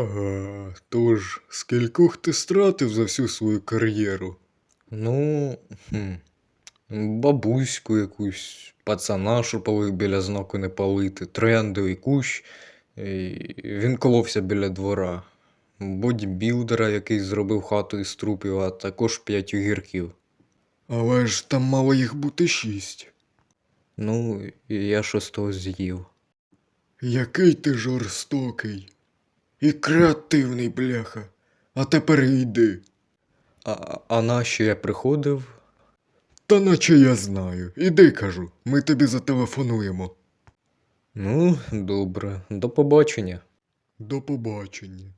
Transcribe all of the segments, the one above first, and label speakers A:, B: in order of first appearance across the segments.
A: Ага, тож, скількох ти стратив за всю свою кар'єру?
B: Ну, хм, бабуську якусь, пацана, що палив біля знаку не палити, трояндовий кущ, і він коловся біля двора, бодібілдера, який зробив хату із трупів, а також п'ять огірків.
A: Але ж там мало їх бути шість.
B: Ну, і я шостого з'їв.
A: Який ти жорстокий. І креативний, бляха. А тепер йди.
B: А, а нащо я приходив?
A: Та наче я знаю. Іди, кажу, ми тобі зателефонуємо.
B: Ну, добре, до побачення.
A: До побачення.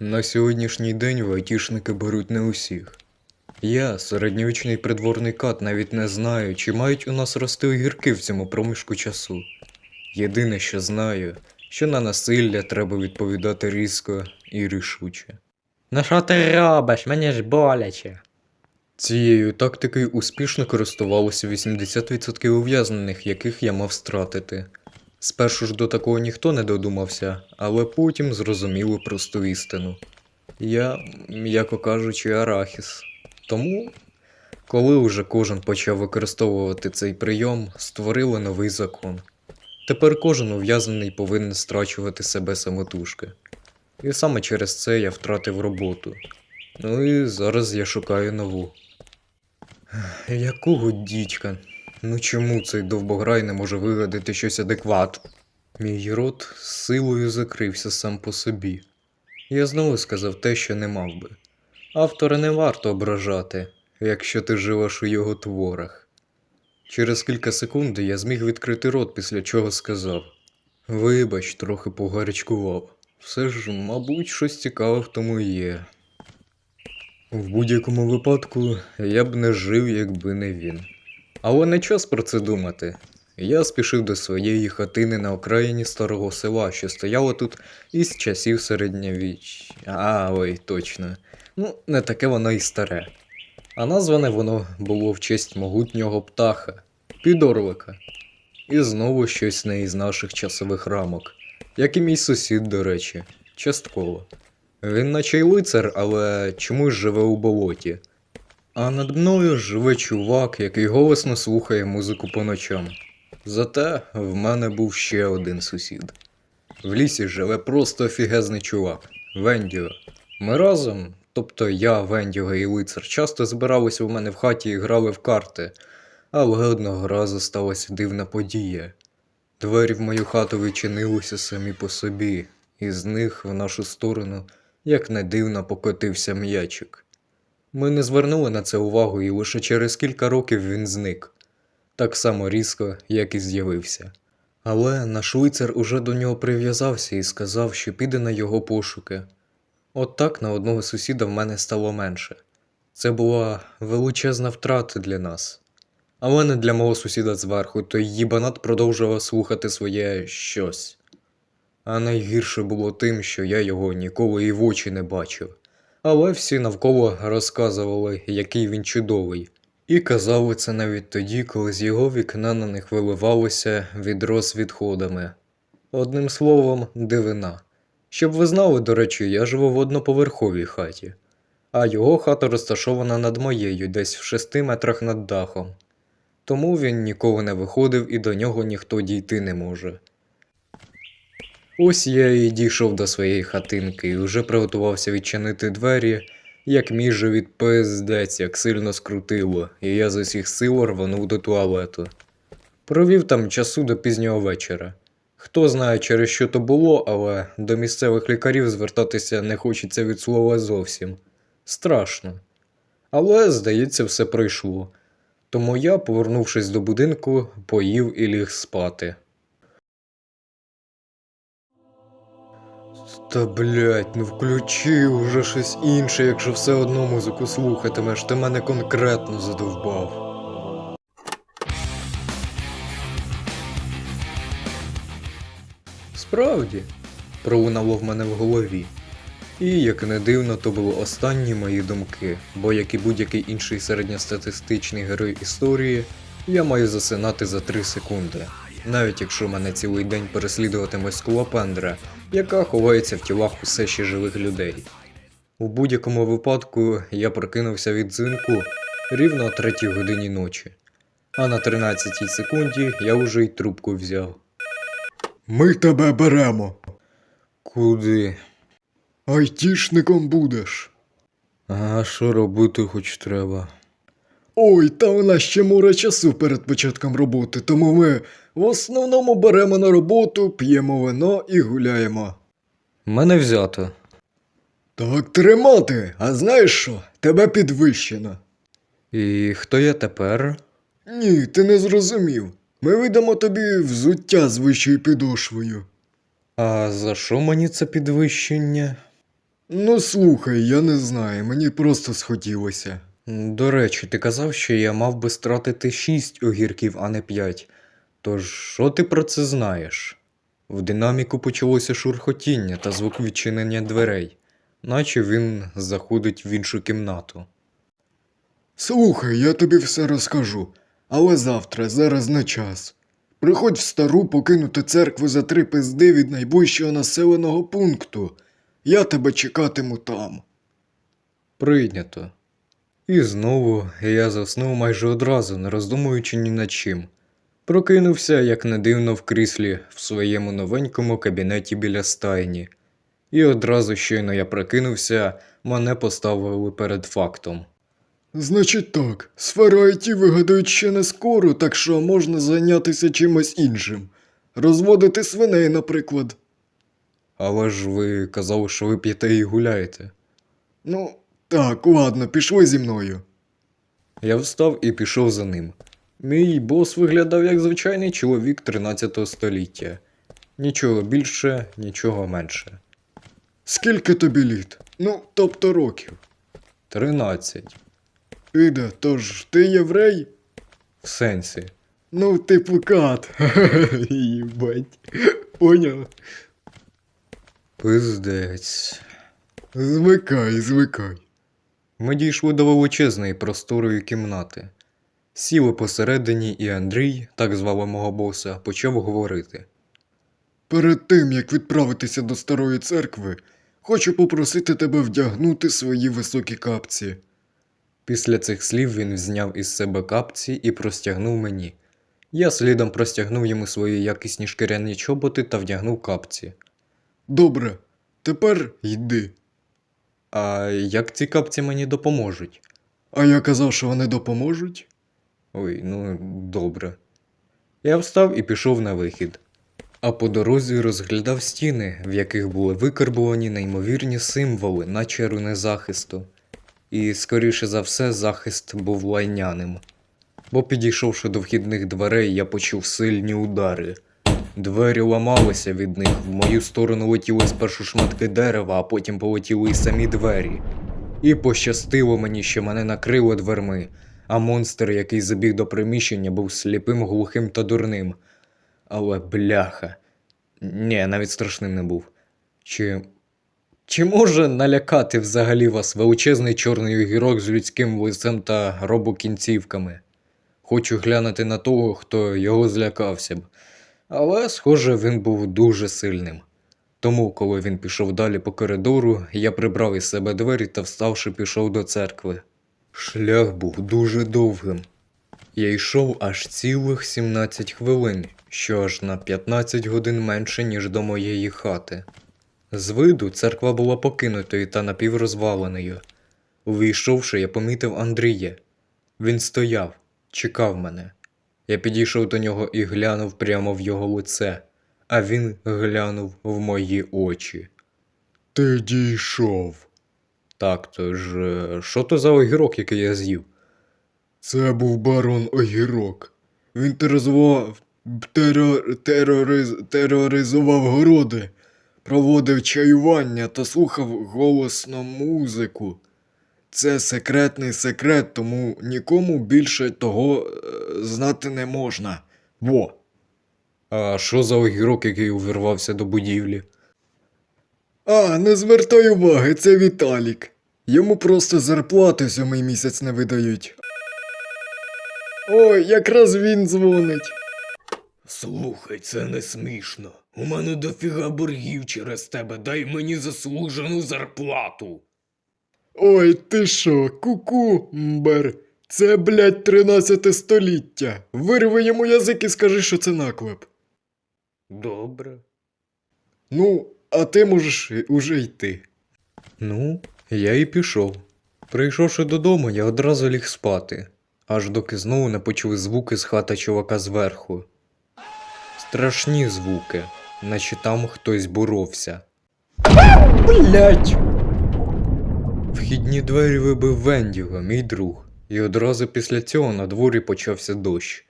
B: На сьогоднішній день вайтішники беруть не усіх. Я, середньовічний придворний кат, навіть не знаю, чи мають у нас рости огірки в цьому проміжку часу. Єдине, що знаю, що на насилля треба відповідати різко і рішуче.
C: Ну що ти робиш? Мені ж боляче.
B: Цією тактикою успішно користувалося 80% ув'язнених, яких я мав стратити. Спершу ж до такого ніхто не додумався, але потім зрозуміли просту істину. Я, м'яко кажучи, арахіс. Тому, коли уже кожен почав використовувати цей прийом, створили новий закон. Тепер кожен ув'язнений повинен страчувати себе самотужки. І саме через це я втратив роботу. Ну і зараз я шукаю нову. Якого дідька? Ну чому цей довбограй не може вигадати щось адекватне? Мій рот з силою закрився сам по собі. Я знову сказав те, що не мав би. Автора не варто ображати, якщо ти живеш у його творах. Через кілька секунд я зміг відкрити рот, після чого сказав: Вибач, трохи погарячкував. Все ж, мабуть, щось цікаве в тому є. В будь-якому випадку я б не жив, якби не він. Але не час про це думати. Я спішив до своєї хатини на окраїні старого села, що стояло тут із часів середньовіч. А, ой, точно. Ну, не таке воно і старе. А назване воно було в честь могутнього птаха, підорлика. І знову щось не із наших часових рамок, як і мій сусід, до речі, частково. Він наче й лицар, але чомусь живе у болоті. А над мною живе чувак, який голосно слухає музику по ночам. Зате в мене був ще один сусід. В лісі живе просто офігезний чувак Вендіо. Ми разом, тобто я, Вендіго і лицар, часто збиралися в мене в хаті і грали в карти, але одного разу сталася дивна подія. Двері в мою хату відчинилися самі по собі, і з них в нашу сторону, як не дивно, покотився м'ячик. Ми не звернули на це увагу, і лише через кілька років він зник, так само різко, як і з'явився. Але наш лицар уже до нього прив'язався і сказав, що піде на його пошуки. От так на одного сусіда в мене стало менше. Це була величезна втрата для нас. Але не для мого сусіда зверху, той їбанат продовжував слухати своє щось. А найгірше було тим, що я його ніколи і в очі не бачив. Але всі навколо розказували, який він чудовий, і казали це навіть тоді, коли з його вікна на них виливалося відро з відходами. Одним словом, дивина. Щоб ви знали, до речі, я живу в одноповерховій хаті, а його хата розташована над моєю, десь в шести метрах над дахом. Тому він ніколи не виходив і до нього ніхто дійти не може. Ось я і дійшов до своєї хатинки і вже приготувався відчинити двері, як мій живіт пиздець, як сильно скрутило, і я з усіх сил рванув до туалету. Провів там часу до пізнього вечора. Хто знає, через що то було, але до місцевих лікарів звертатися не хочеться від слова зовсім. Страшно. Але, здається, все пройшло. Тому я, повернувшись до будинку, поїв і ліг спати. Та блять, ну включи уже щось інше, якщо все одно музику слухатимеш, ти мене конкретно задовбав. Справді, пролунало в мене в голові. І, як не дивно, то були останні мої думки, бо як і будь-який інший середньостатистичний герой історії, я маю засинати за 3 секунди. навіть якщо мене цілий день переслідуватиме скулопендра, яка ховається в тілах усе ще живих людей. У будь-якому випадку я прокинувся від дзвінку рівно о третій годині ночі, а на 13 секунді я уже й трубку взяв.
A: Ми тебе беремо.
B: Куди?
A: Айтішником будеш.
B: А що робити хоч треба?
A: Ой, та у нас ще море часу перед початком роботи, тому ми в основному беремо на роботу, п'ємо вино і гуляємо.
B: Мене взято.
A: Так тримати, а знаєш що? Тебе підвищено.
B: І хто я тепер?
A: Ні, ти не зрозумів. Ми видамо тобі взуття з вищою підошвою.
B: А за що мені це підвищення?
A: Ну слухай, я не знаю, мені просто схотілося.
B: До речі, ти казав, що я мав би стратити 6 огірків, а не 5. Тож що ти про це знаєш? В динаміку почалося шурхотіння та звук відчинення дверей, наче він заходить в іншу кімнату.
A: Слухай, я тобі все розкажу, але завтра, зараз не час. Приходь в стару покинути церкву за три пизди від найближчого населеного пункту. Я тебе чекатиму там.
B: Прийнято. І знову я заснув майже одразу, не роздумуючи ні над чим. Прокинувся, як не дивно, в кріслі в своєму новенькому кабінеті біля стайні. І одразу щойно я прокинувся, мене поставили перед фактом.
A: Значить так, сферу IT вигадують ще не скоро, так що можна зайнятися чимось іншим. Розводити свиней, наприклад.
B: Але ж ви казали, що ви п'єте і гуляєте.
A: Ну, так, ладно, пішли зі мною.
B: Я встав і пішов за ним. Мій бос виглядав як звичайний чоловік 13 століття. Нічого більше, нічого менше.
A: Скільки тобі літ? Ну, тобто років.
B: 13.
A: Іде, тож ти єврей?
B: В сенсі.
A: Ну, типу кат. Їбать. Поняв.
B: Пиздець.
A: Звикай, звикай.
B: Ми дійшли до величезної просторої кімнати. Сіли посередині, і Андрій, так звали мого боса, почав говорити.
A: Перед тим, як відправитися до старої церкви, хочу попросити тебе вдягнути свої високі капці.
B: Після цих слів він зняв із себе капці і простягнув мені. Я слідом простягнув йому свої якісні шкіряні чоботи та вдягнув капці.
A: Добре, тепер йди.
B: А як ці капці мені допоможуть?
A: А я казав, що вони допоможуть?
B: Ой, ну добре. Я встав і пішов на вихід. А по дорозі розглядав стіни, в яких були викарбувані неймовірні символи, наче руни захисту. І, скоріше за все, захист був лайняним. Бо підійшовши до вхідних дверей, я почув сильні удари. Двері ламалися від них, в мою сторону летіли спершу шматки дерева, а потім полетіли й самі двері. І пощастило мені, що мене накрило дверми, а монстр, який забіг до приміщення, був сліпим, глухим та дурним. Але бляха. Ні, навіть страшним не був. Чи. Чи може налякати взагалі вас величезний чорний огірок з людським лицем та робокінцівками? Хочу глянути на того, хто його злякався б. Але, схоже, він був дуже сильним. Тому, коли він пішов далі по коридору, я прибрав із себе двері та вставши пішов до церкви. Шлях був дуже довгим. Я йшов аж цілих 17 хвилин, що аж на 15 годин менше, ніж до моєї хати. З виду церква була покинутою та напіврозваленою. Увійшовши, я помітив Андрія. Він стояв, чекав мене. Я підійшов до нього і глянув прямо в його лице, а він глянув в мої очі.
A: Ти дійшов.
B: Так, то ж, е, що то за огірок, який я з'їв?
A: Це був барон Огірок. Він тероризував, терор, терориз, тероризував городи, проводив чаювання та слухав голосно музику. Це секретний секрет, тому нікому більше того е, знати не можна. Во.
B: А що за огірок, який увірвався до будівлі?
A: А, не звертай уваги, це Віталік. Йому просто зарплати сьомий місяць не видають. Ой, якраз він дзвонить.
B: Слухай, це не смішно. У мене дофіга боргів через тебе. Дай мені заслужену зарплату.
A: Ой, ти що, куку, мбер. Це, блядь, 13 століття. Вирви йому язик і скажи, що це наклеп.
B: Добре.
A: Ну, а ти можеш уже йти.
B: Ну, я і пішов. Прийшовши додому, я одразу ліг спати, аж доки знову не почули звуки з хати чувака зверху. Страшні звуки, наче там хтось боровся.
A: Блять!
B: Вхідні двері вибив Вендіго, мій друг, і одразу після цього на дворі почався дощ.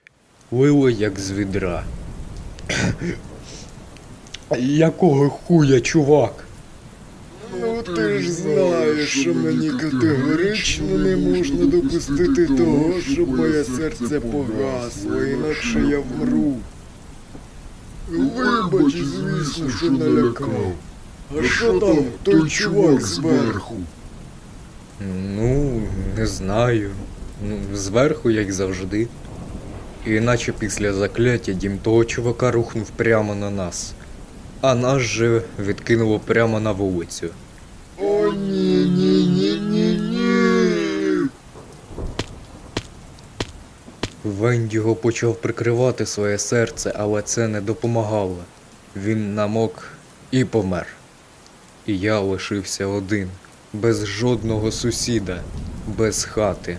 B: Лило як з відра. Якого хуя, чувак?
A: Ну ти ж знаєш, що мені категорично не можна допустити того, щоб моє серце погасло, інакше я вмру. Вибач, звісно, що налякав. А що там той чувак зверху?
B: Ну, не знаю. Ну, зверху, як завжди. І наче після закляття дім того чувака рухнув прямо на нас. А нас же відкинуло прямо на вулицю.
A: О, ні, ні,
B: Вендіго почав прикривати своє серце, але це не допомагало. Він намок і помер. І я лишився один, без жодного сусіда, без хати.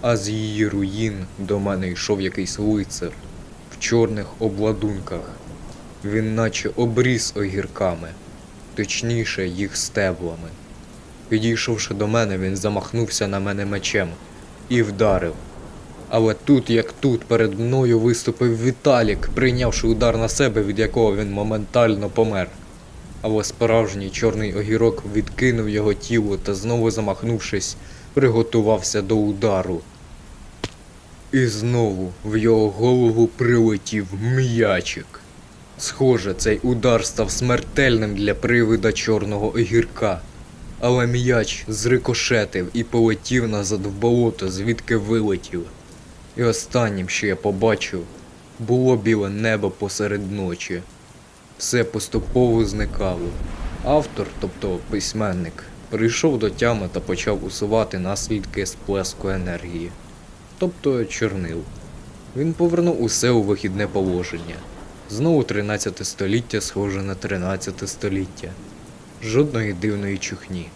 B: А з її руїн до мене йшов якийсь лицар в чорних обладунках. Він наче обріз огірками, точніше їх стеблами. Підійшовши до мене, він замахнувся на мене мечем і вдарив. Але тут, як тут, перед мною виступив Віталік, прийнявши удар на себе, від якого він моментально помер. Але справжній чорний огірок відкинув його тіло та знову замахнувшись, приготувався до удару. І знову в його голову прилетів м'ячик. Схоже, цей удар став смертельним для привида чорного огірка. Але м'яч зрикошетив і полетів назад в болото, звідки вилетів. І останнім, що я побачив, було біле небо посеред ночі. Все поступово зникало. Автор, тобто письменник, прийшов до тями та почав усувати наслідки сплеску енергії, тобто чорнил. Він повернув усе у вихідне положення. Знову 13 століття схоже на 13 століття. Жодної дивної чухні.